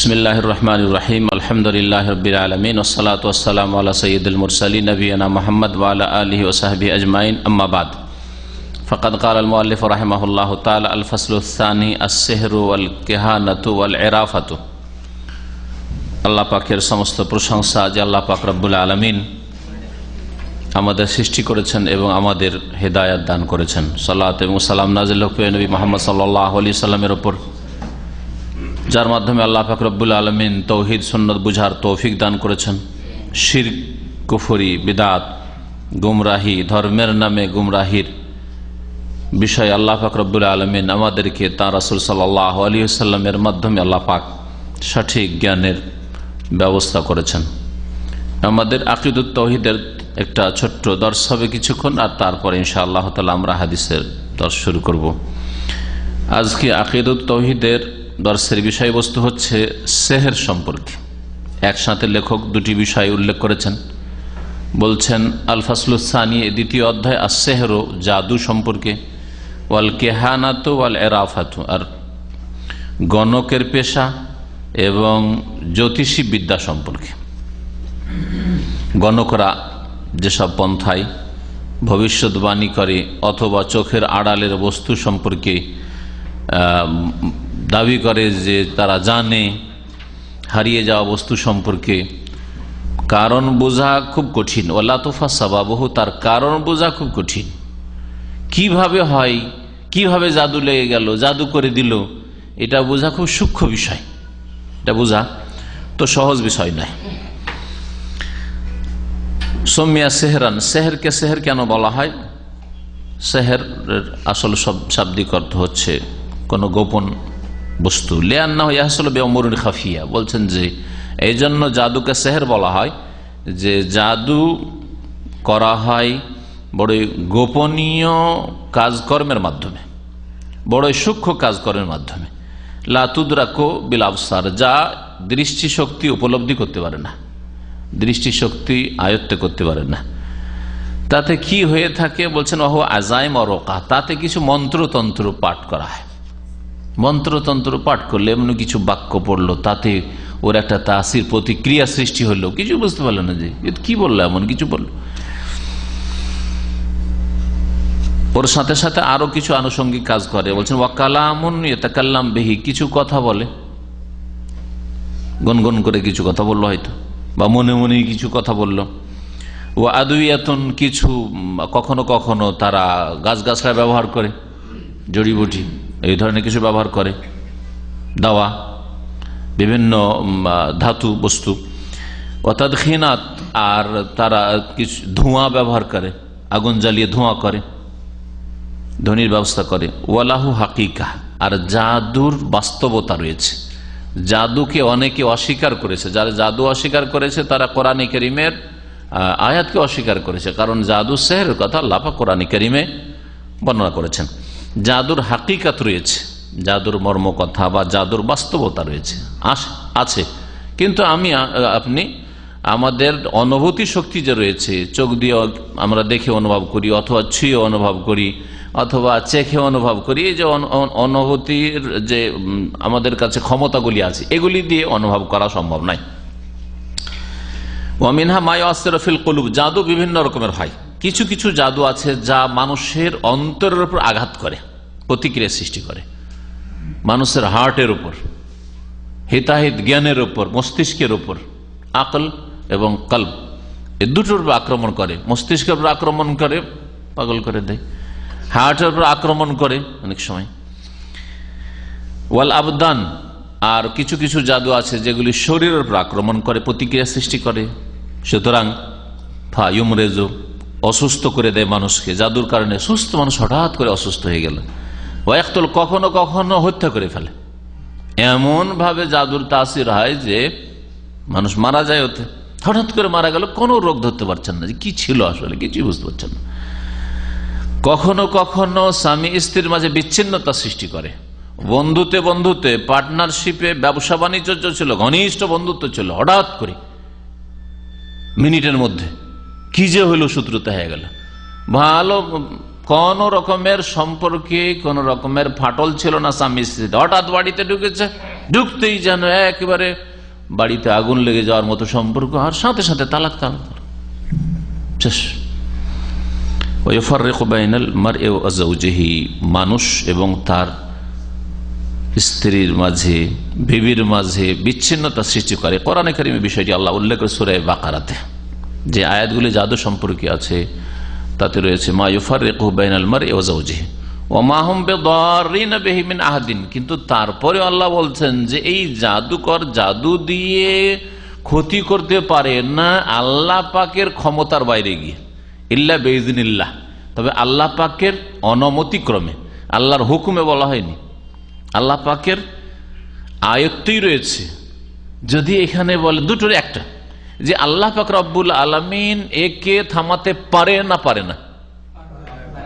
বিসমিল্লাহ রহমান রহিম আলহামদুলিল্লাহ রবিল আলমিন ওসলাত ওসালাম আল্লাহ সঈদুল মুরসালী নবীনা মোহাম্মদ ওয়ালা আলী ওসাহাবি আজমাইন আম্মাবাদ ফকদ কাল আলমুআল্লিফ রহমাহুল্লাহ তাল আলফসলুসানি আসেহরু আল কেহানতু আল এরাফাতু আল্লাহ পাকের সমস্ত প্রশংসা যে আল্লাহ পাক রব্বুল আলমিন আমাদের সৃষ্টি করেছেন এবং আমাদের হেদায়ত দান করেছেন। সাল্লাহ এবং সালাম নাজিল নবী মোহাম্মদ সাল্লাহ আলি সাল্লামের ওপর। যার মাধ্যমে আল্লাহ ফাকরবুল আলমিন তৌহিদ সন্ন্যত বুঝার তৌফিক দান করেছেন। শির কুফরি, বিদাত, গুমরাহি, ধর্মের নামে গুমরাহির বিষয় আল্লাহ ফাকরবুল আলমিন আমাদেরকে তাঁর রাসুল সাল্লাহ আলী সাল্লামের মাধ্যমে আল্লাহ পাক সঠিক জ্ঞানের ব্যবস্থা করেছেন। আমাদের আকিদুত তৌহিদের একটা ছোট্ট দর্শ হবে কিছুক্ষণ, আর তারপরে ইনশা আল্লাহ তালা আমরা হাদিসের দর্শ শুরু করব। আজকে আকিদুত তৌহিদের দর্শের বিষয়বস্তু হচ্ছে সেহের সম্পর্কে। একসাথে লেখক দুটি বিষয় উল্লেখ করেছেন। বলছেন, আল ফাসলুসানি দ্বিতীয় অধ্যায় আর সেহরো, জাদু সম্পর্কে, ওয়াল কেহানাত, ওয়াল এরাফাত, আর গণকের পেশা এবং জ্যোতিষী বিদ্যা সম্পর্কে। গণকরা যেসব পন্থায় ভবিষ্যৎবাণী করে অথবা চোখের আড়ালের বস্তু সম্পর্কে দাবি করে যে তারা জানে, হারিয়ে যাওয়া বস্তু সম্পর্কে। কারণ বোঝা খুব কঠিন। ওল্লাতফা সাবাবহু, তার কারণ বোঝা খুব কঠিন। কীভাবে হয়, কীভাবে জাদু লেগে গেল, জাদু করে দিল, এটা বোঝা খুব সূক্ষ্ম বিষয়। এটা বোঝা তো সহজ বিষয় নয়। সোমিয়া সেহরান, সেহেরকে সেহের কেন বলা হয়? সেহের আসল শাব্দিক অর্থ হচ্ছে কোনো গোপন বস্তু। লেয়ান্না বেমরুন খাফিয়া। বলছেন যে এই জন্য জাদুকে সেহের বলা হয় যে, জাদু করা হয় বড়ই গোপনীয় কাজকর্মের মাধ্যমে, বড়ই সূক্ষ্ম কাজকর্মের মাধ্যমে। লাতুদ্রাকো বিলাবসার যা দৃষ্টিশক্তি উপলব্ধি করতে পারে না, দৃষ্টিশক্তি আয়ত্তে করতে পারে না। তাতে কি হয়ে থাকে? বলছেন, ওহ আজাইম অরকা। তাতে কিছু মন্ত্রতন্ত্র পাঠ করা হয়। মন্ত্রতন্ত্র পাঠ করলে এমন কিছু বাক্য পড়ল, তাতে ওর একটা তাসির প্রতিক্রিয়া সৃষ্টি হলো। কিছু বুঝতে পারল না যে কি বলল, এমন কিছু বলল। ওর সাথে সাথে আরও কিছু আনুষঙ্গিক কাজ করে। বলছেন, ওয়াকালামুন এতাকাল্লাম বেহি কিছু কথা বলে। গনগন করে কিছু কথা বলল হয়তো, বা মনে মনে কিছু কথা বলল। ও আদুইয়াতন, কিছু, কখনো কখনো তারা গাছ গাছগাছরা ব্যবহার করে, জড়িবুটি। এই ধরনের কিছু ব্যবহার করে। দাওয়া, বিভিন্ন ধাতু, বস্তু। অর্থাৎ খিনাত আর তারা কিছু ধোঁয়া ব্যবহার করে, আগুন জ্বালিয়ে ধোঁয়া করে, ধ্বনির ব্যবস্থা করে। ওয়ালাহু হাকিকা, আর জাদুর বাস্তবতা রয়েছে। জাদুকে অনেকে অস্বীকার করেছে। যারা জাদু অস্বীকার করেছে, তারা কোরআন করিমের আয়াতকে অস্বীকার করেছে। কারণ জাদু সেহের কথা লাফা কোরআন করিমে বর্ণনা করেছেন। জাদুর হাকিকাত রয়েছে। জাদুর মর্মকথা বা জাদুর বাস্তবতা রয়েছে। আছে। কিন্তু আমি আপনি আমাদের অনুভূতি শক্তি যে রয়েছে, চোখ দিয়ে আমরা দেখে অনুভব করি, অথবা ছুঁয়ে অনুভব করি, অথবা চেখে অনুভব করি, এই যে অনুভূতির যে আমাদের কাছে ক্ষমতাগুলি আছে, এগুলি দিয়ে অনুভব করা সম্ভব নয়। ওয়ামিনহা মায় আসরফিল কলুব, জাদু বিভিন্ন রকমের হয়। কিছু কিছু জাদু আছে যা মানুষের অন্তরের উপর আঘাত করে, প্রতিক্রিয়া সৃষ্টি করে। মানুষের হার্টের উপর, হিতাহিত জ্ঞানের উপর, মস্তিষ্কের উপর, আকল এবং কল্প। এ দুটোর উপর আক্রমণ করে। মস্তিষ্কের উপর আক্রমণ করে, পাগল করে দেয়। হার্টের উপর আক্রমণ করে অনেক সময়। ওয়াল আবদান, আর কিছু কিছু জাদু আছে যেগুলি শরীরের উপর আক্রমণ করে, প্রতিক্রিয়া সৃষ্টি করে। সুতরাং ফাইমরেজো অসুস্থ করে দেয় মানুষকে। জাদুর কারণে সুস্থ মানুষ হঠাৎ করে অসুস্থ হয়ে গেল। ওয়াক্তল কখনো কখনো হত্যা করে ফেলে। এমন ভাবে জাদুর তাসির হয় যে মানুষ মারা যায় ওতে। হঠাৎ করে মারা গেল, কোনো রোগ ধরতে পারছেন না। যে কি ছিল আসলে? কিছুই বুঝতে পারছেন না। কখনো কখনো স্বামী স্ত্রীর মাঝে বিচ্ছিন্নতা সৃষ্টি করে। বন্ধুতে বন্ধুতে, পার্টনারশিপে ব্যবসা বাণিজ্য ছিল, ঘনিষ্ঠ বন্ধুত্ব ছিল, হঠাৎ করে। মিনিটের মধ্যে কি যে হইল শত্রুতা হয়ে গেল। ভালো, কোন রকমের সম্পর্কে কোন রকমের ফাটল ছিল না স্বামী স্ত্রী হঠাৎ বাড়িতে ঢুকেছে, ঢুকতেই যেন একেবারে বাড়িতে আগুন লেগে যাওয়ার মতো সম্পর্ক, আর সাথে সাথে তালাক তালাক মানুষ এবং তার স্ত্রীর মাঝে, বিবির মাঝে বিচ্ছিন্নতা সৃষ্টি করে। কোরআনে কারিমে বিষয়টি আল্লাহ উল্লেখ করে বাকারাতে। যে আয়াতগুলি জাদু সম্পর্কে আছে, তাতে রয়েছে, মা ইউফার রেকুবাইন আলমার এওজাউজিহি ওমাহম বেদিন বেহিমিন আহাদিন। কিন্তু তারপরে আল্লাহ বলছেন যে এই জাদুকর জাদু দিয়ে ক্ষতি করতে পারে না আল্লাহ পাকের ক্ষমতার বাইরে গিয়ে। ইল্লা বেদিনিল্লাহ তবে আল্লাহ পাকের অনমতিক্রমে, আল্লাহর হুকুমে বলা হয়নি। আল্লাহ পাকের আয়ত্তই রয়েছে। যদি এখানে বলে দুটোর একটা। যে আল্লাহ পাক রব্বুল আলমিন একে থামাতে পারে না পারে না?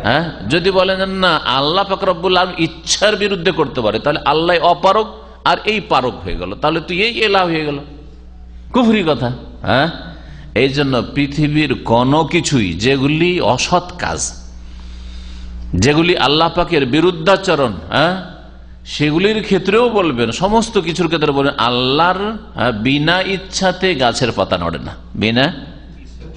হ্যাঁ? যদি বলেন না, আল্লাহ পাক রব্বুল আলম ইচ্ছার বিরুদ্ধে করতে পারে, তাহলে আল্লাহ অপারক আর এই পারক হয়ে গেল। তাহলে তুই এই এলা হয়ে গেল। কুফরি কথা হ্যাঁ? এই জন্য পৃথিবীর কোনো কিছুই যেগুলি অসৎ কাজ, যেগুলি আল্লাহ পাকের বিরুদ্ধাচরণ হ্যাঁ? সেগুলির ক্ষেত্রেও বলবেন, সমস্ত কিছুর ক্ষেত্রে বলবেন, আল্লাহর বিনা ইচ্ছাতে গাছের পাতা নড়ে না। বিনা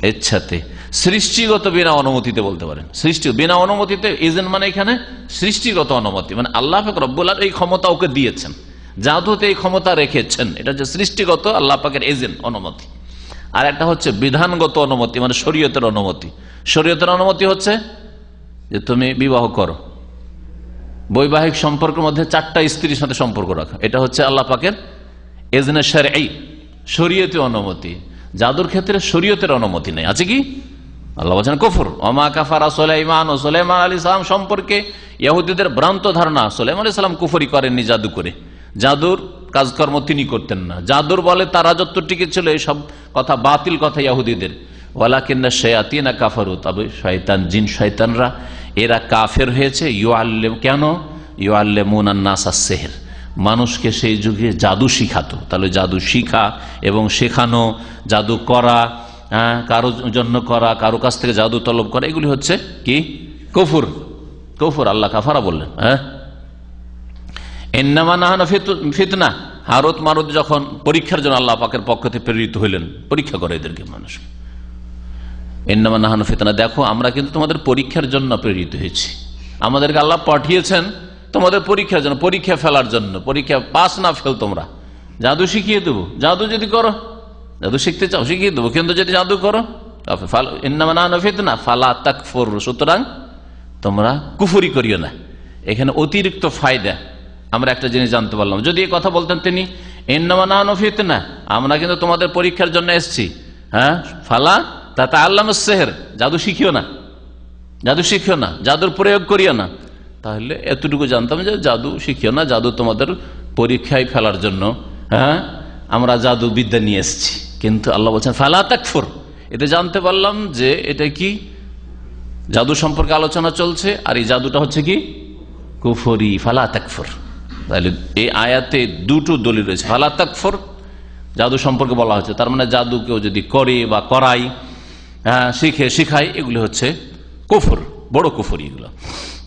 ইচ্ছাতে। সৃষ্টিগত বিনা অনুমতিতে বলতে পারেন। সৃষ্টি, বিনা অনুমতিতে এজেন্ট মানে এখানে সৃষ্টিগত অনুমতি। মানে আল্লাহ রব্বুল এই ক্ষমতা ওকে দিয়েছেন। জাদুতে এই ক্ষমতা রেখেছেন। এটা হচ্ছে সৃষ্টিগত আল্লাহ পাকের এজেন্ট অনুমতি। আর একটা হচ্ছে বিধানগত অনুমতি মানে শরীয়তের অনুমতি। শরীয়তের অনুমতি হচ্ছে যে তুমি বিবাহ করো। বৈবাহিক সম্পর্কের মধ্যে চারটা স্ত্রীর সাথে সম্পর্ক রাখা। এটা হচ্ছে আল্লাহ পাকের এজনে এই শরীয়তে অনুমতি। জাদুর ক্ষেত্রে শরীয়তের অনুমতি নেই। আছে কি? আল্লাহ বলছেন, কফর। অমা কাফারা সোলাইমান। ও সোলাইমান আলী সালাম সম্পর্কে ইহুদিদের ভ্রান্ত ধারণা, সোলাইমান আলী সালাম কুফরি করেননি জাদু করে। জাদুর কাজকর্ম তিনি করতেন না। জাদুর বলে তার রাজত্ব টিকে ছিল এইসব কথা বাতিল কথা ইয়াহুদিদের ওয়ালাকিন্না শেয়াতিনা কাফারু। তবে শয়তান, জিন শয়তানরা এরা কাফের হয়েছে ইউ আল্লে কেন? ইউ আল্লে মুনান্নাসা সেহের। মানুষকে সেই যুগে জাদু শিখাতো। তাহলে জাদু শিখা এবং শেখানো, জাদু করা হ্যাঁ কারও জন্য করা, কারও কাছ থেকে জাদু তলব করা, এগুলি হচ্ছে কি? কফুর। কফুর, আল্লাহ কাফারা বললেন হ্যাঁ? এন্নামা নাহানা ফিতনা। হারত মারত যখন পরীক্ষার জন্য আল্লাহ পাকের পক্ষ থেকে প্রেরিত হইলেন, পরীক্ষা করে এদেরকে মানুষ। এন্নামা নাহানা ফিতনা। দেখো, আমরা কিন্তু তোমাদের পরীক্ষার জন্য প্রেরিত হয়েছি। আমাদেরকে আল্লাহ পাঠিয়েছেন তোমাদের পরীক্ষার জন্য, পরীক্ষা ফেলার জন্য। পরীক্ষা পাস না ফেল তোমরা। জাদু শিখিয়ে দেবো। জাদু যদি করো, জাদু শিখতে চাও, শিখিয়ে দেবো। কিন্তু যদি জাদু করো না ফালা তাক সুতরাং তোমরা কুফুরি করিও না। এখানে অতিরিক্ত ফায়দা। আমরা একটা জিনিস জানতে পারলাম। যদি এই কথা বলতেন তিনি এন্নামানাফিত না আমরা কিন্তু তোমাদের পরীক্ষার জন্য এসছি। হ্যাঁ? ফালা তা তা আল্লাহ সেহের, জাদু শিখিও না। জাদু শিখিও না, জাদুর প্রয়োগ করিও না। তাহলে এতটুকু জানতাম যে জাদু শিখিও না, জাদু তোমাদের পরীক্ষায় ফেলার জন্য। হ্যাঁ? আমরা জাদু বিদ্যা নিয়ে এসেছি। কিন্তু আল্লাহ বলছেন, ফালা তাকফর। এতে জানতে পারলাম যে এটা কি? জাদু সম্পর্কে আলোচনা চলছে, আর এই জাদুটা হচ্ছে কি? কুফরি, ফালা তাকফর। তাহলে এই আয়াতে দুটো দলিল রয়েছে। ফালা তাকফর, জাদু সম্পর্কে বলা হচ্ছে তার মানে জাদু কেউ যদি করে বা করাই হ্যাঁ শিখে শিখায় এগুলি হচ্ছে কুফর, বড় কুফর এগুলো।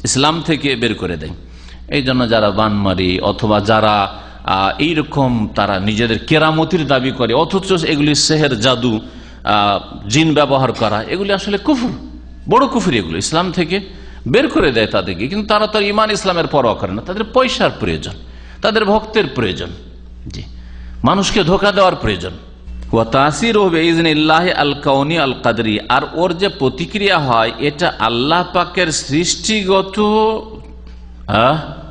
ইসলাম থেকে বের করে দেয়। এই জন্য যারা বানমারি অথবা যারা এইরকম তারা নিজেদের কেরামতির দাবি করে, অথচ এগুলি সেহের জাদু জিন ব্যবহার করা, এগুলি আসলে কুফুর, বড় কুফুর এগুলো। ইসলাম থেকে বের করে দেয় তাদেরকে, কিন্তু তারা তো ইমান ইসলামের পরোয়া করে না। তাদের পয়সার প্রয়োজন, তাদের ভক্তের প্রয়োজন। জি, মানুষকে ধোকা দেওয়ার প্রয়োজন। আর ওর যে প্রতিক্রিয়া হয়, এটা আল্লাহ পাকের সৃষ্টিগত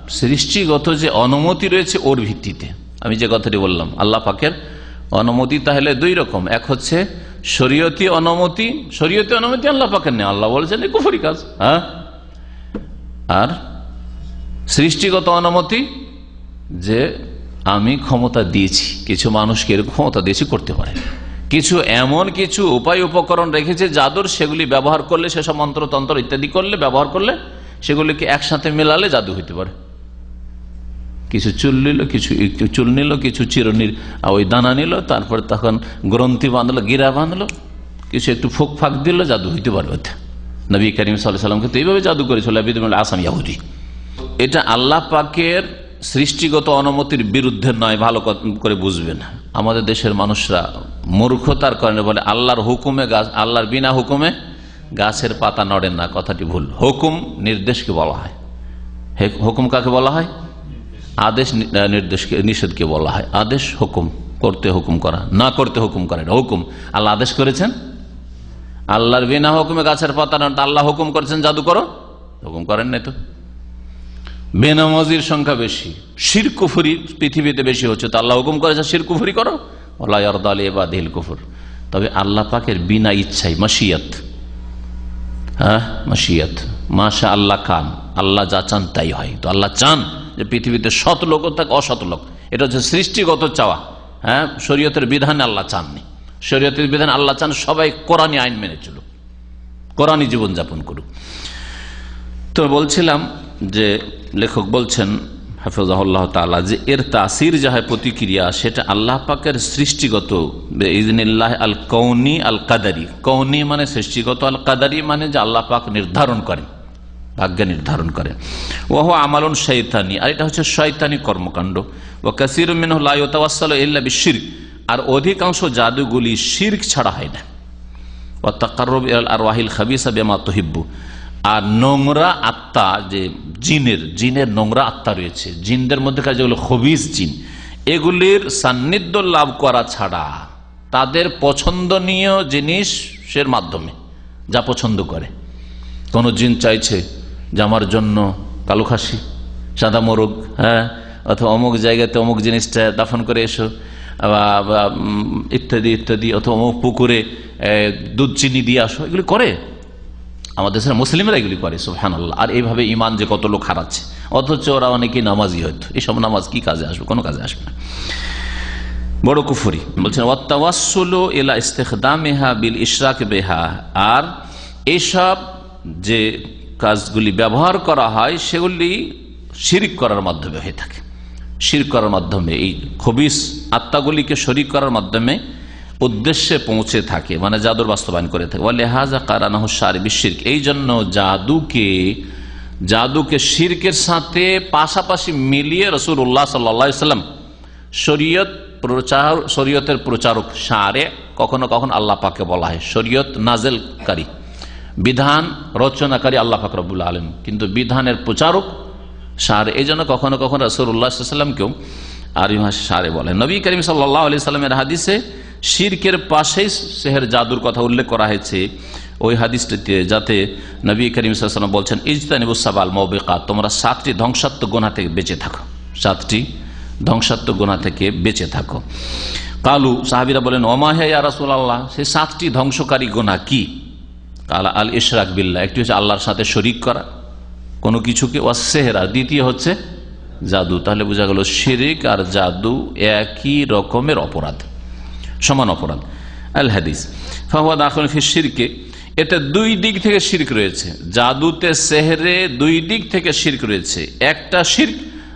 সৃষ্টিগত যে অনুমতি রয়েছে ওর ভিত্তিতে। আমি যে কথাটি বললাম, আল্লাহ পাকের অনুমতি তাহলে দুই রকম। এক হচ্ছে শরীয়তি অনুমতি শরীয়তি অনুমতি আল্লাহ পাকের নেই। আল্লাহ বলছেন কুফরি কাজ। হ্যাঁ আর সৃষ্টিগত অনুমতি যে আমি ক্ষমতা দিয়েছি। কিছু মানুষকে এরকম ক্ষমতা দিয়েছি করতে পারে? কিছু এমন কিছু উপায় উপকরণ রেখেছে, জাদুর সেগুলি ব্যবহার করলে সেসব মন্ত্রতন্ত্র ইত্যাদি করলে, ব্যবহার করলে, সেগুলিকে একসাথে মেলালে জাদু হইতে পারে। কিছু চুল নিল, কিছু চুল নিল, কিছু চিরনির ওই দানা নিল, তারপরে তখন গ্রন্থি বাঁধলো, গিরা বাঁধলো, কিছু একটু ফুক ফাঁক দিল, জাদু হইতে পারে ওতে। নবী করিম সাল্লামকে তো এইভাবে জাদু করেছিল আসাম ইয়াহুদি। এটা আল্লাহ পাকের সৃষ্টিগত অনুমতির বিরুদ্ধে নয়, ভালো করে বুঝবেন। আমাদের দেশের মানুষরা মূর্খতার কারণে বলে, আল্লাহর হুকুমে গাছ, আল্লাহর বিনা হুকুমে গাছের পাতা নড়েন না, কথাটি ভুল। হুকুম নির্দেশকে বলা হয়। হুকুম কাকে বলা হয়? আদেশ নির্দেশকে, নিষেধকে বলা হয়। আদেশ হুকুম, করতে হুকুম করা, না করতে হুকুম করা, এটা হুকুম। আল্লাহ আদেশ করেছেন? আল্লাহর বিনা হুকুমে গাছের পাতা নড়তে আল্লাহ হুকুম করেছেন জাদু করো? হুকুম করেন নাই তো। বেনামাজির সংখ্যা বেশি। শিরকুফুরি পৃথিবীতে বেশি হচ্ছে। তো আল্লাহ হুকুম করেছে, শিরকুফুরি করো। ওলাই বা দিল কুফুর। তবে আল্লাহ পাকের বিনা ইচ্ছাই মাসিয়াত হ্যাঁ? মাসিয়াত মাসা আল্লাহ খান। আল্লাহ যা চান তাই হয়। তো আল্লাহ চান যে পৃথিবীতে শত লোক থাক অসত লোক। এটা হচ্ছে সৃষ্টিগত চাওয়া। হ্যাঁ? শরীয়তের বিধান আল্লাহ চাননি। শরীয়তের বিধান আল্লাহ চান, সবাই কোরআনী আইন মেনে চলুক। কোরআনী জীবনযাপন করুক। তো বলছিলাম যে লেখক বলছেন, হাফিজাহুল্লাহ তালা যে এর তাসির যাহায় প্রতিক্রিয়া, সেটা আল্লাহ পাকের সৃষ্টিগত ইজনিল্লাহ আল কৌনি আল কাদারি কৌনি মানে সৃষ্টিগত আল কাদারি মানে যে আল্লাহ পাক নির্ধারণ করেন, ভাগ্য নির্ধারণ করেন। ওহ আমালন শৈতানি, আর এটা হচ্ছে শৈতানি কর্মকাণ্ড। ও কাসির মিনহ্লাইতাল ইল্লা বিশির আর অধিকাংশ জাদুগুলি শির্ক ছাড়া হয় না। ও তাকারব আর ওয়াহিল খাবিসা বেমা তহিব্বু। আর নোংরা আত্মা যে জিনের জিনের নোংরা আত্মা রয়েছে, জিনদের মধ্যে যেগুলো হবিস জিন, এগুলির সান্নিধ্য লাভ করা ছাড়া তাদের পছন্দনীয় জিনিসের মাধ্যমে যা পছন্দ করে। কোন জিন চাইছে যে আমার জন্য কালো খাসি, সাদা মোরগ হ্যাঁ অথবা অমুক জায়গাতে অমুক জিনিসটা দাফন করে এসো ইত্যাদি ইত্যাদি, অথবা অমুক পুকুরে দুধ চিনি দিয়ে আসো, এগুলি করে। আমাদের দেশের মুসলিমরা এগুলি করে সুহান আল্লাহ আর এইভাবে ইমান যে কত লোক হারাচ্ছে, অথচ ওরা অনেকেই নামাজই হয়তো। এইসব নামাজ কি কাজে আসবে? কোনো কাজে আসবে না। বড় কুফুরি। বলছেন ওয়াত্তাওয়াসুলো এলা ইস্তেখদামেহা বিল ইশরাক বেহা। আর এইসব যে কাজগুলি ব্যবহার করা হয়, সেগুলি শিরিক করার মাধ্যমে হয়ে থাকে। শির করার মাধ্যমে, এই খবিস আত্মাগুলিকে শরিক করার মাধ্যমে উদ্দেশ্যে পৌঁছে থাকে মানে জাদুর বাস্তবায়ন করে থাকে। বলে হাজা কারানাহ সার বিশির্ক এই জন্য জাদুকে জাদুকে শির্কের সাথে পাশাপাশি মিলিয়ে রসুল উল্লাহ সাল্লাম শরীয়ত প্রচার, শরীয়তের প্রচারক সারে, কখনো কখনো আল্লাহ পাকে বলা হয় শরীয়ত নাজেলকারী, বিধান রচনাকারী আল্লাহ ফাকরবুল আলম কিন্তু বিধানের প্রচারক সার, এই জন্য কখনো কখনো রসুল উল্লাহ সাল্লামকেও আরবি ভাষা সারে বলে। নবী করিম সাল্লাহ আলি সাল্লামের হাদিসে শিরকের পাশেই সেহের জাদুর কথা উল্লেখ করা হয়েছে। ওই হাদিসটিতে যাতে নবী করিম সাল্লাম বলছেন ইজতানিবুসাবাল মৌবেকা তোমরা সাতটি ধ্বংসাত্মক গোনা থেকে বেঁচে থাকো। সাতটি ধ্বংসাত্মক গোনা থেকে বেঁচে থাকো। কালু, সাহাবিরা বলেন ওমাহে রাসুল আল্লাহ সেই সাতটি ধ্বংসকারী গোনা কি? কালা, আল ইশরাক বিল্লা একটি হচ্ছে আল্লাহর সাথে শরিক করা। কোনো কিছুকে সেহরা দ্বিতীয় হচ্ছে জাদু। তাহলে বোঝা গেল, শিরিক আর জাদু একই রকমের অপরাধ। সমান অপরাধ। আল হাদিস ফাহুয়াদ আখন ফি শিরকে। এতে দুই দিক থেকে শির্ক রয়েছে। জাদুতে সেহরে দুই দিক থেকে শির্ক রয়েছে। একটা শির্ক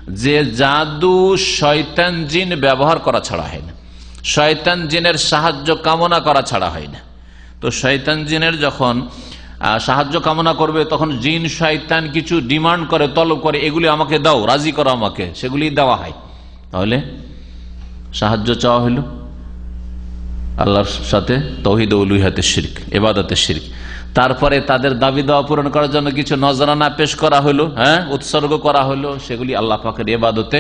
যে জাদু শয়তান জিন ব্যবহার করা ছাড়া হয় না। শয়তান জিনের সাহায্য কামনা করা ছাড়া হয় না। তো শয়তান জিনের যখন সাহায্য কামনা করবে, তখন জিন শয়তান কিছু ডিমান্ড করে, তলব করে, এগুলি আমাকে দাও, রাজি করো আমাকে, সেগুলি দেওয়া হয়। তাহলে সাহায্য চাওয়া হইল। আল্লাহর সাথে তহিদ উলুহাতের শির্ক এবাদতের শির্ক। তারপরে তাদের দাবি দেওয়া পূরণ করার জন্য কিছু নজরানা পেশ করা হলো হ্যাঁ উৎসর্গ করা হলো, সেগুলি আল্লাহ পাকের এবাদতে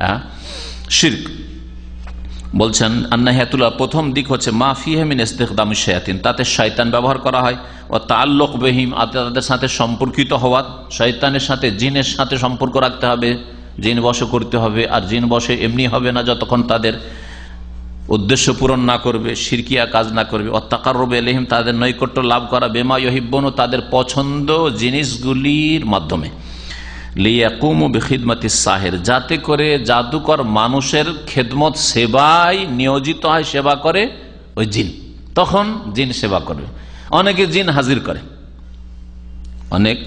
হ্যাঁ শির্ক। বলছেন আন্না হেতুল্লাহ প্রথম দিক হচ্ছে, মা ফিহেমিন ইস্তেকদাম শয়াতিন, তাতে শয়তান ব্যবহার করা হয় ও তাল্লক বেহিম তাদের সাথে সম্পর্কিত হওয়া, শয়তানের সাথে, জিনের সাথে সম্পর্ক রাখতে হবে, জিন বস করতে হবে, আর জিন বসে এমনি হবে না যতক্ষণ তাদের উদ্দেশ্য পূরণ না করবে সিরকিয়া কাজ না করবে। অত্যাকার রবে এলহিম তাদের নৈকট্য লাভ করা, বেমা ইহিব্বন তাদের পছন্দ জিনিসগুলির মাধ্যমে। যাতে করে জাদুকর মানুষের খেদমত সেবায় নিয়োজিত হয়, সেবা করে ওই জিন। তখন জিন সেবা করবে। অনেকে জিন হাজির করে। অনেক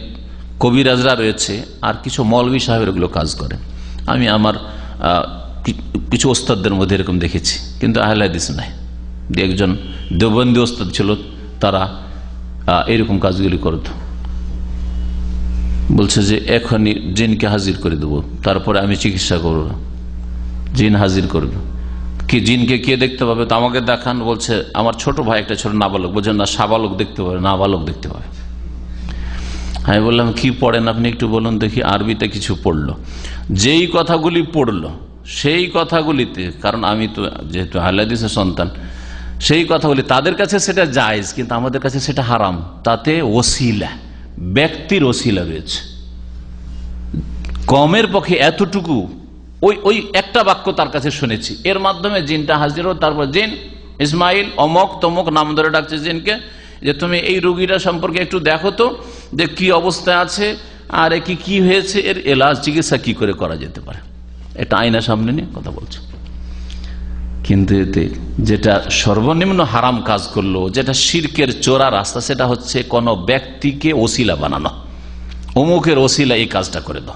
কবিরাজরা রয়েছে, আর কিছু মৌলবী সাহেবের ওগুলো কাজ করে। আমি আমার কিছু ওস্তাদদের মধ্যে এরকম দেখেছি, কিন্তু আহলাদিস নাই। যে একজন দেবন্দী ওস্তাদ ছিল, তারা এরকম কাজগুলি করত। বলছে যে, এখনই জিনকে হাজির করে দেবো, তারপরে আমি চিকিৎসা করব। জিন হাজির করবে। কি, জিনকে কে দেখতে পাবে? তো আমাকে দেখান, বলছে, আমার ছোট ভাই একটা ছোট নাবালক। বলছেন না, সাবালক দেখতে পাবে, নাবালক দেখতে পাবে। আমি বললাম, কি পড়েন আপনি একটু বলুন দেখি, আরবিতে কিছু পড়ল। যেই কথাগুলি পড়ল সেই কথাগুলিতে, কারণ আমি তো যেহেতু আহ্লাদিসের সন্তান, সেই কথাগুলি তাদের কাছে সেটা জায়জ, কিন্তু আমাদের কাছে সেটা হারাম। তাতে ওসিলা, ব্যক্তির ওসিলা রয়েছে। কমের পক্ষে এতটুকু, ওই ওই একটা বাক্য তার কাছে শুনেছি। এর মাধ্যমে জিনটা হাজির হো তারপর জিন, ইসমাইল, অমক, তমক, নাম ধরে ডাকছে জিনকে, যে তুমি এই রুগীরা সম্পর্কে একটু দেখো তো, যে কি অবস্থায় আছে, আর কি কি হয়েছে, এর এলাজ চিকিৎসা কি করে করা যেতে পারে। এটা আয়না সামনে নিয়ে কথা বলছে। কিন্তু এতে যেটা সর্বনিম্ন হারাম কাজ করল, যেটা শির্কের চোরা রাস্তা, সেটা হচ্ছে কোন ব্যক্তিকে ওসিলা বানানো। অমুকের ওসিলা এই কাজটা করে দাও।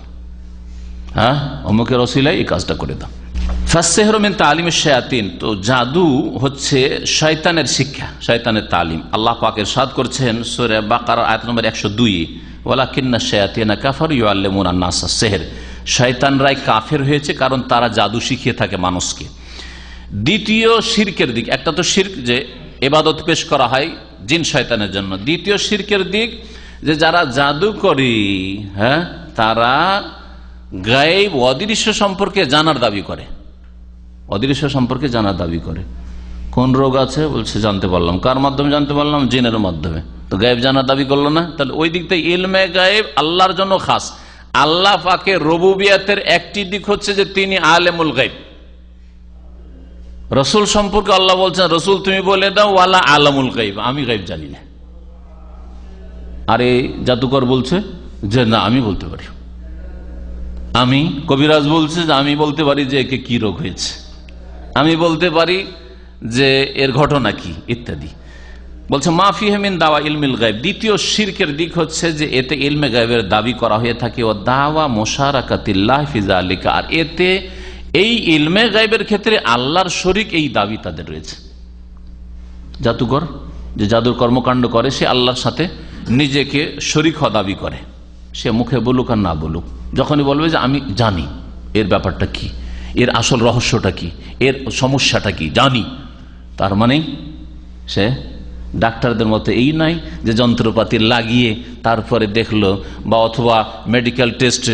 হ্যাঁ? অমুকের ওসিলায় এই কাজটা করে দাও। ফাসেহরমিন তালিম শায়াতিন। তো জাদু হচ্ছে শয়তানের শিক্ষা, শয়তানের তালিম। আল্লাহ পাকের সাদ করছেন সোরে বাকার আয়াত নম্বর একশো দুই। ওলা কিন্না শায়াতিনা কাফার ইউ আল্লেমুন নাসা সেহের শয়তানরাই কাফের হয়েছে কারণ তারা জাদু শিখিয়ে থাকে মানুষকে। দ্বিতীয় শির্কের দিক, একটা তো শির্ক যে এবাদত পেশ করা হয় জিন শয়তানের জন্য। দ্বিতীয় শির্কের দিক যে যারা জাদু করি হ্যাঁ তারা গায়েব, অদৃশ্য সম্পর্কে জানার দাবি করে। অদৃশ্য সম্পর্কে জানার দাবি করে। কোন রোগ আছে? বলছে, জানতে পারলাম। কার মাধ্যমে জানতে পারলাম? জিনের মাধ্যমে। তো গায়েব জানার দাবি করল না? তাহলে ওই দিক থেকে ইলমে গায়েব, আল্লাহর জন্য খাস। আল্লাহ পাকে রবুবিয়াতের একটি দিক হচ্ছে যে তিনি আলেমুল গাইব রসুল সম্পর্কে আল্লাহ বলছেন, রসুল, তুমি বলে দাও, ওয়ালা আলামুল গাইব আমি গাইব জানি না। আর, জাদুকর বলছে যে, না, আমি বলতে পারি। আমি, কবিরাজ বলছে যে, আমি বলতে পারি যে, একে কি রোগ হয়েছে? আমি বলতে পারি যে, এর ঘটনা কি, ইত্যাদি। বলছে মাফি হেমিন দাওয়া ইলমিল গায়েব। দ্বিতীয় শির্কের দিক হচ্ছে যে, এতে ইলমে গায়েবের দাবি করা হয়ে থাকে ও দাওয়া মোশারাকাতিল্লাহ ফিজা আলিকা আর এতে এই ইলমে গায়েবের ক্ষেত্রে আল্লাহর শরিক এই দাবি তাদের রয়েছে। জাদুকর, যে জাদুর কর্মকাণ্ড করে, সে আল্লাহর সাথে নিজেকে শরিক হওয়া দাবি করে। সে মুখে বলুক আর না বলুক, যখনই বলবে যে, আমি জানি, এর ব্যাপারটা কি? এর আসল রহস্যটা কি? এর সমস্যাটা কি? জানি। তার মানে সে ডাক্তারদের মতো এই নাই যে যন্ত্রপাতি লাগিয়ে তারপরে দেখল বা অথবা মেডিকেল টেস্ট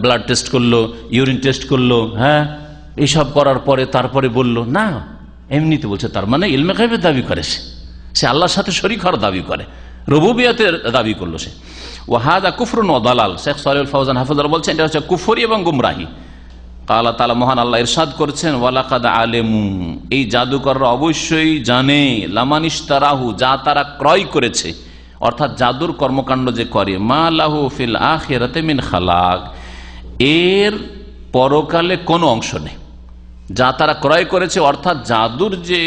ব্লাড টেস্ট করল ইউরিন টেস্ট করল হ্যাঁ? এইসব করার পরে তারপরে বলল, না, এমনিতে বলছে তার মানে ইলমে খাইবের দাবি করে সে। সে আল্লাহর সাথে শরিক হওয়ার দাবি করে। রবুবিয়াতের দাবি করল সে। ওয়াহাদা কুফরুন ও দালাল। শেখ সালিউল ফৌজান হাফিজার বলছেন, এটা হচ্ছে কুফরি এবং গুমরাহি। আল্লাহ তালা মহান আল্লাহ ইরশাদ করছেন, ওয়ালাকাদ আলেমু এই জাদুকররা অবশ্যই জানে লামানিস্তারাহু যা তারা ক্রয় করেছে। অর্থাৎ জাদুর কর্মকাণ্ড যে করে, মা লাহু ফিল আখেরাতে মিন খালাক এর পরকালে কোনো অংশ নেই। যা তারা ক্রয় করেছে, অর্থাৎ জাদুর যে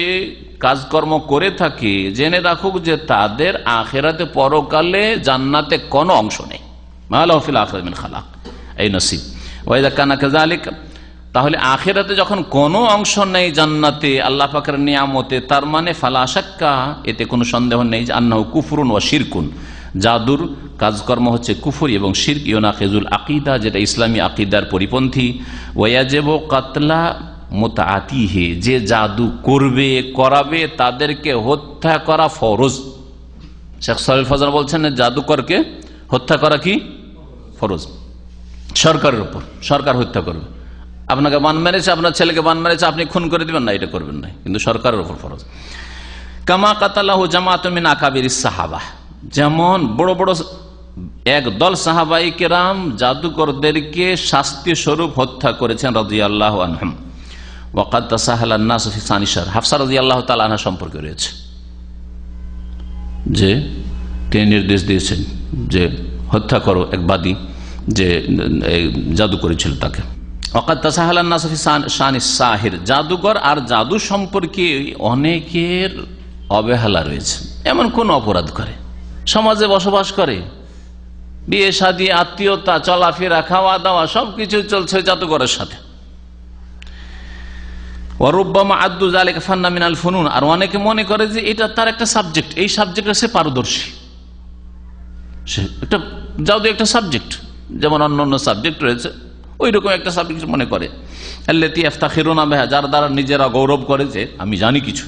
কাজকর্ম করে থাকে, জেনে রাখুক যে তাদের আখেরাতে পরকালে জান্নাতে কোনো অংশ নেই। মাহফিল মিন খালাক এই নসিব। ওয়াইদা কানা কাজালিক তাহলে আখেরাতে যখন কোনো অংশ নেই জান্নাতে, আল্লাহ পাকের নিয়ামতে, তার মানে ফালাশাক্কা এতে কোনো সন্দেহ নেই আন্না কুফরুন ও শিরকুন। জাদুর কাজকর্ম হচ্ছে কুফুর এবং শির্ক ইয়োনা খেজুল আকিদা, যেটা ইসলামী আকিদার পরিপন্থী। ওয়াজেব কাতলা মোতাতিহে যে জাদু করবে, করাবে, তাদেরকে হত্যা করা ফরজ। শেখ সাহেব ফজান বলছেন জাদুকরকে হত্যা করা কি? ফরজ। সরকারের উপর, সরকার হত্যা করবে। আপনাকে বান মেরেছে, আপনার ছেলেকে বান মেরেছে, আপনি খুন করে দিবেন না, এটা করবেন না। কিন্তু সরকারের উপর ফরজ। কামা কাতালাহ জামাতমিন আকাবির সাহাবা। যেমন বড় বড় এক দল সাহাবাই কেরাম, জাদুকরদেরকে শাস্তি স্বরূপ হত্যা করেছেন রাজি আল্লাহ আনহম। ওয়াকাদ তাসাহাল্না সফি সানিসার হাফসা রাজি আল্লাহ তালা সম্পর্কে রয়েছে। যে তিনি নির্দেশ দিয়েছেন যে হত্যা করো এক বাদী যে জাদু করেছিল তাকে। সাহির। জাদুকর আর জাদু সম্পর্কে অনেকের অবহেলা রয়েছে। এমন কোন অপরাধ করে? সমাজে বসবাস করে। বিয়ে, শাদী, আত্মীয়তা, চলাফেরা খাওয়া দাওয়া সবকিছু চলছে জাদুঘরের সাথে। ওরব্বামা আব্দুল আলিক ফান্না মিনাল ফুনুন। আর অনেকে মনে করে যে এটা তার একটা সাবজেক্ট। এই সাবজেক্টে সে পারদর্শী। সে একটা জাদু একটা সাবজেক্ট। যেমন অন্য অন্য সাবজেক্ট রয়েছে। ওই রকম একটা সাবজেক্ট মনে করে। আল্লাতি আফতাখিরুনা বেহা, যার দ্বারা নিজেরা গৌরব করে যে, আমি জানি কিছু।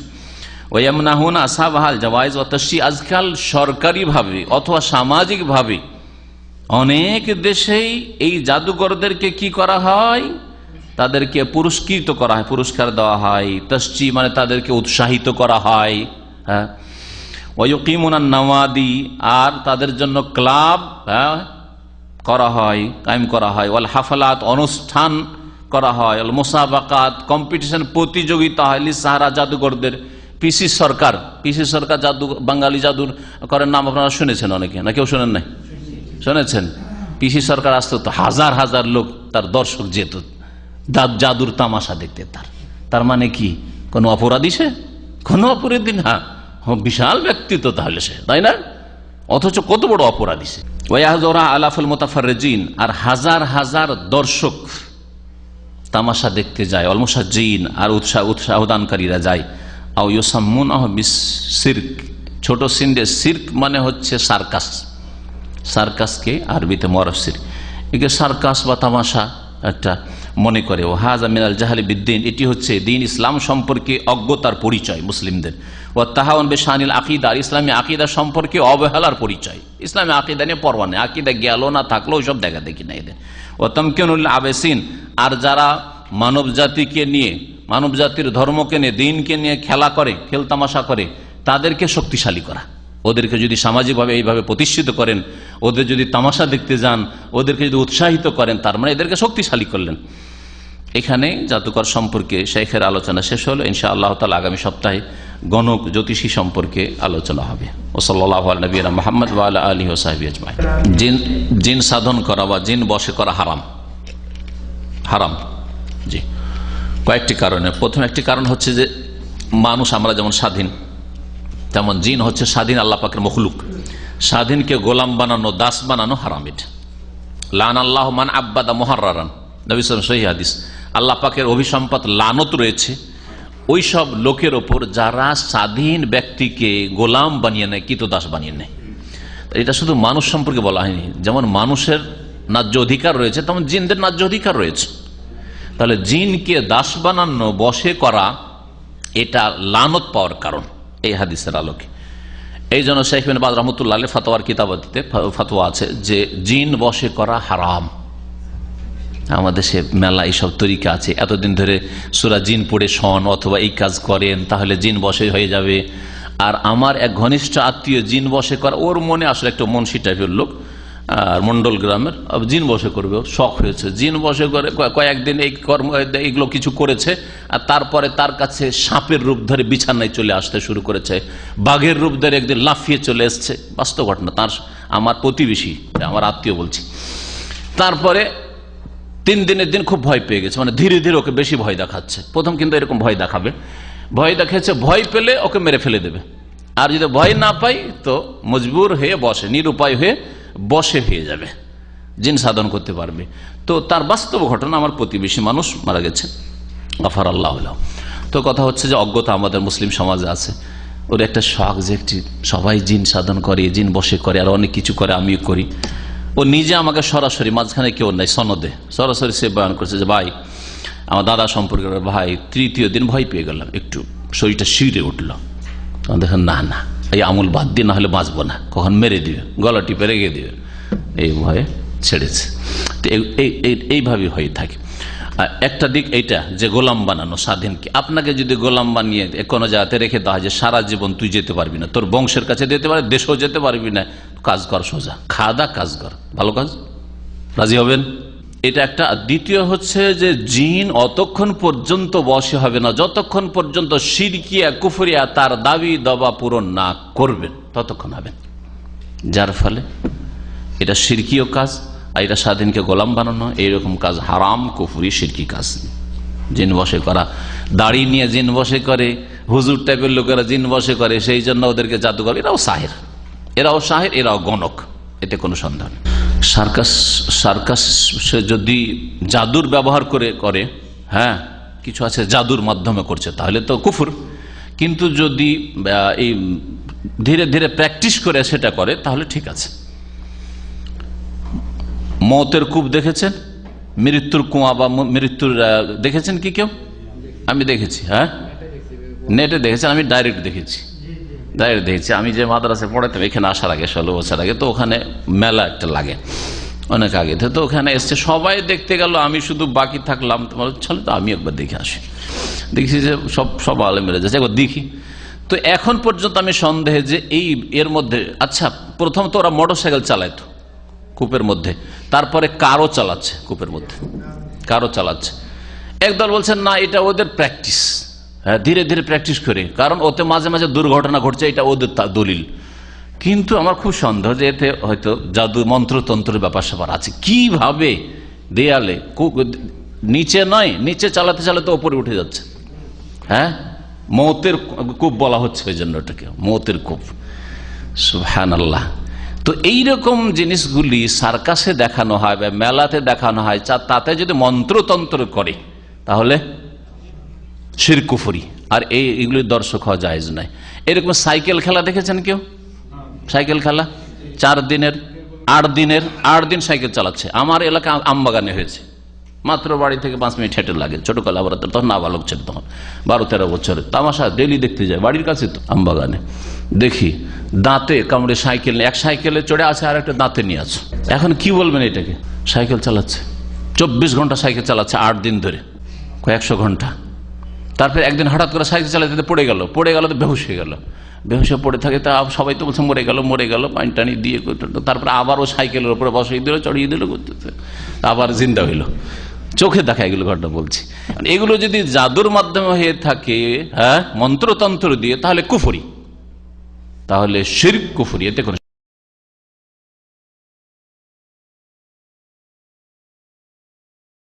ওয়ামনাহুন আসাবাহাল জওয়াইজ অতসি আজকাল সরকারিভাবে অথবা সামাজিকভাবে অনেক দেশেই এই জাদুঘরদেরকে কি করা হয়? তাদেরকে পুরস্কৃত করা হয়, পুরস্কার দেওয়া হয়। তসচি মানে তাদেরকে উৎসাহিত করা হয়। হ্যাঁ। ওয়কিমুনান নওয়াদি, আর তাদের জন্য ক্লাব হ্যাঁ করা হয়, কায়েম করা হয়। ওয়াল হাফালাত, অনুষ্ঠান করা হয়, ওয়াল মোসাবাকাত কম্পিটিশন প্রতিযোগিতা হয় সাহারা জাদুঘরদের পিসি সরকার পিসি সরকার জাদু, বাঙালি জাদুর করেন নাম আপনারা শুনেছেন অনেকে, না কেউ শোনেন নাই? শুনেছেন? পিসি সরকার আসতো তো হাজার হাজার লোক তার দর্শক যেত জাদুর তামাশা দেখতে তার। তার মানে কি? কোনো অপরাধী সে? কোনো অপরাধী না। বিশাল ব্যক্তিত্ব তাহলে সে, তাই না? অথচ কত বড় অপরাধী সে। ওয়াহজরা আলাফুল মোতাফারিন আর হাজার হাজার দর্শক তামাশা দেখতে যায় অলমোসা জিন আর উৎসাহ উৎসাহদানকারীরা যায়। আও ইউসাম্মুন আহ বিস সির্ক ছোট সিন্ডে, সির্ক মানে হচ্ছে সার্কাস। সার্কাসকে আরবিতে মরফ সির্ক। একে সার্কাস বা তামাশা একটা মনে করে, ও হাজা মিনাল জাহালি বিদ্দিন, এটি হচ্ছে দিন ইসলাম সম্পর্কে অজ্ঞতার পরিচয় মুসলিমদের। ও তাহাওয়ান বেশানিল আকিদা, আর ইসলামী আকিদা সম্পর্কে অবহেলার পরিচয়। ইসলামী আকিদা নিয়ে পরোয়া নেই, আকিদা গেল না থাকল ওইসব দেখা দেখি না এদের। ও তমকিনুল আবেসিন, আর যারা মানব জাতিকে নিয়ে মানব জাতির ধর্মকে নিয়ে, দিনকে নিয়ে খেলা করে, খেলতামাশা করে, তাদেরকে শক্তিশালী করা। ওদেরকে যদি সামাজিকভাবে এইভাবে প্রতিষ্ঠিত করেন, ওদের যদি তামাশা দেখতে যান, ওদেরকে যদি উৎসাহিত করেন, তার মানে এদেরকে শক্তিশালী করলেন। এখানে জাদুকর সম্পর্কে শেখের আলোচনা শেষ হলো। ইনশা আল্লাহ তালা আগামী সপ্তাহে গণক জ্যোতিষী সম্পর্কে আলোচনা হবে। ও সাল্লাহ নবীনা মোহাম্মদ আলী ও সাহেব আজমাই জিন জিন সাধন করা বা জিন বসে করা হারাম। হারাম, জি। কয়েকটি কারণে। প্রথম একটি কারণ হচ্ছে যে মানুষ, আমরা যেমন স্বাধীন তেমন জিন হচ্ছে স্বাধীন আল্লাহ পাকের মখলুক। স্বাধীনকে গোলাম বানানো, দাস বানানো হারাম এটা লান আল্লাহ মান আব্বাদা মহারান হাদিস। আল্লাহ পাকের অভিসম্পদ লানত রয়েছে। ওই সব লোকের ওপর যারা স্বাধীন ব্যক্তিকে গোলাম বানিয়ে নেয় দাস বানিয়ে নেয়। এটা শুধু মানুষ সম্পর্কে বলা হয়নি। যেমন মানুষের ন্যায্য অধিকার রয়েছে, তেমন জিনদের ন্যায্য অধিকার রয়েছে। তাহলে জিনকে দাস বানানো, বসে করা, এটা লানত পাওয়ার কারণ। এই হাদিসের আলোকে। এই জন্য শেখ বিন রহমতুল্লাহ আলী ফতোয়ার কিতাবতিতে ফতোয়া আছে যে, জিন বসে করা হারাম। আমাদের সে মেলা এইসব তরিকা আছে। এতদিন ধরে সুরা জিন পড়ে শন, অথবা এই কাজ করেন, তাহলে জিন বসে হয়ে যাবে। আর আমার এক ঘনিষ্ঠ আত্মীয় জিন বসে করা, ওর মনে আসলে একটা মনসি টাইপের লোক আর মন্ডল গ্রামের জিন বসে করবে, শখ হয়েছে। জিন বসে করে কয়েকদিন এই কর্ম এগুলো কিছু করেছে, আর তারপরে তার কাছে সাপের রূপ ধরে বিছানায় চলে আসতে শুরু করেছে। বাঘের রূপ ধরে একদিন লাফিয়ে চলে এসছে। বাস্তব ঘটনা, তার আমার প্রতিবেশী, আমার আত্মীয় বলছি। তারপরে তিন দিনের দিন খুব ভয় পেয়ে গেছে মানে ধীরে ধীরে ওকে বেশি ভয় দেখাচ্ছে। প্রথম কিন্তু এরকম ভয় দেখাবে। ভয় দেখাচ্ছে, ভয় পেলে ওকে মেরে ফেলে দেবে। আর যদি ভয় না পাই, তো মজবুর হয়ে বসে, নিরুপায় হয়ে বসে হয়ে যাবে, জিন সাধন করতে পারবে। তো তার বাস্তব ঘটনা আমার প্রতিবেশী মানুষ মারা গেছে। আফার আল্লাহ তো কথা হচ্ছে যে অজ্ঞতা আমাদের মুসলিম সমাজে আছে। ওর একটা শখ যে একটি সবাই জিন সাধন করে, জিন বসে করে, আর অনেক কিছু করে, আমিও করি। ও নিজে আমাকে সরাসরি, মাঝখানে কেউ নাই, সনদে। সরাসরি সে বয়ান করছে যে, ভাই, আমার দাদা সম্পর্কে ভাই, তৃতীয় দিন ভয় পেয়ে গেলাম, একটু শরীরটা শিরে উঠল। দেখেন না না। এই আমুল বাদ দিয়ে না হলে বাঁচবো না। কখন মেরে দিবে, গলা টিপে রেগে দিবে। এই ভয়ে ছেড়েছে। তো এই- এই- এই- এইভাবে হয়ে থাকে। একটা দিক এইটা যে গোলাম বানানো স্বাধীনকে আপনাকে যদি গোলাম বানিয়ে কোনো জায়গাতে রেখে দেওয়া যে সারা জীবন তুই যেতে পারবি না, তোর বংশের কাছে যেতে পারবি দেশেও যেতে পারবি না, কাজ কর সোজা। খাওয়া কাজ কর। ভালো কাজ? রাজি হবেন? এটা একটা, দ্বিতীয় হচ্ছে যে জিন অতক্ষণ পর্যন্ত বসে হবে না, যতক্ষণ পর্যন্ত সিরকিয়া, কুফরিয়া তার দাবি দবা পূরণ না করবেন, ততক্ষণ হবেন যার ফলে এটা সিরকিও কাজ, আর এটা স্বাধীনকে গোলাম বানানো, এইরকম কাজ হারাম, কুফুরি, সিরকি কাজ জিন বসে করা, দাড়ি নিয়ে জিন বসে করে, হুজুর টাইপের লোকেরা জিন বসে করে, সেই জন্য ওদেরকে জাদুঘর, এরাও সাহের। এরাও সাহের, এরাও গণক, এতে কোনো সন্দেহ নেই। সার্কাস সার্কাস সে যদি জাদুর ব্যবহার করে করে হ্যাঁ কিছু আছে জাদুর মাধ্যমে করছে, তাহলে তো কুফুর। কিন্তু যদি এই ধীরে ধীরে প্র্যাকটিস করে সেটা করে, তাহলে ঠিক আছে। মতের কূপ দেখেছেন? মৃত্যুর কুয়া বা মৃত্যুর দেখেছেন কি কেউ? আমি দেখেছি হ্যাঁ? নেটে দেখেছেন, আমি ডাইরেক্ট দেখেছি। ডাইরেক্ট দেখেছি আমি যে মাদ্রাসায় পড়াতাম, এখানে আসার আগে, ষোলো বছর আগে, তো ওখানে মেলা একটা লাগে, অনেক আগে। তো ওখানে এসছে, সবাই দেখতে গেল, আমি শুধু বাকি থাকলাম। তোমার চলো তো আমি একবার দেখে আসি। দেখছি যে সব সব আলে মেরে যাচ্ছে, একবার দেখি। তো এখন পর্যন্ত আমি সন্দেহে যে এই, এর মধ্যে আচ্ছা প্রথম তো ওরা মোটর সাইকেল চালাইতো কূপের মধ্যে, তারপরে কারও চালাচ্ছে কূপের মধ্যে, কারও চালাচ্ছে। একদল বলছেন না, এটা ওদের প্র্যাকটিস ধীরে ধীরে প্র্যাকটিস করে। কারণ ওতে মাঝে মাঝে দুর্ঘটনা ঘটছে, এটা ওদের দলিল। কিন্তু আমার খুব সন্দেহ যে এতে হয়তো জাদু মন্ত্রতন্ত্রের ব্যাপার স্যাপার আছে। কীভাবে দেয়ালে নিচে নয়, নিচে চালাতে চালাতে ওপরে উঠে যাচ্ছে। হ্যাঁ? মৌতের কূপ বলা হচ্ছে ওই জন্য ওটাকে, মৌতের কূপ। সুহান আল্লাহ তো এইরকম জিনিসগুলি সার্কাসে দেখানো হয় বা মেলাতে দেখানো হয় তাতে যদি মন্ত্রতন্ত্র করে, তাহলে শিরকুফরি আর এই এগুলির দর্শক হওয়া জায়েজ নাই এরকম সাইকেল খেলা দেখেছেন কেউ? সাইকেল খেলা? চার দিনের, আট দিনের, আট দিন সাইকেল চালাচ্ছে। আমার এলাকা আমবাগানে হয়েছে। মাত্র বাড়ি থেকে পাঁচ মিনিট হেঁটে লাগে। ছোট কালা আবার তখন নাবালক ছিল তখন। বারো তেরো বছরের। তামাশা ডেলি দেখতে যায়। বাড়ির কাছে তো, আমবাগানে। দেখি, দাঁতে কামড়ে সাইকেল এক সাইকেলে চড়ে আছে আর একটা দাঁতে নিয়ে আছে। এখন কি বলবেন এটাকে? সাইকেল চালাচ্ছে। চব্বিশ ঘণ্টা সাইকেল চালাচ্ছে আট দিন ধরে। কয়েকশো ঘণ্টা। তারপরে একদিন হঠাৎ করে সাইকেল চালাতে পড়ে গেল পড়ে গেল তো বেহুশ হয়ে গেল। বেহুশ হয়ে পড়ে থাকে তা সবাই তো বলছে মরে গেল মরে গেল, পানি টানি দিয়ে তারপরে আবার ও সাইকেলের উপরে বসিয়ে দিল, চড়িয়ে দিল করতেছে আবার জিন্দা হইল। চোখে দেখা এগুলো ঘটনা বলছি। এগুলো যদি জাদুর মাধ্যমে হয়ে থাকে হ্যাঁ মন্ত্রতন্ত্র দিয়ে, তাহলে কুফরি। তাহলে শির কুফরি, এতে কোনো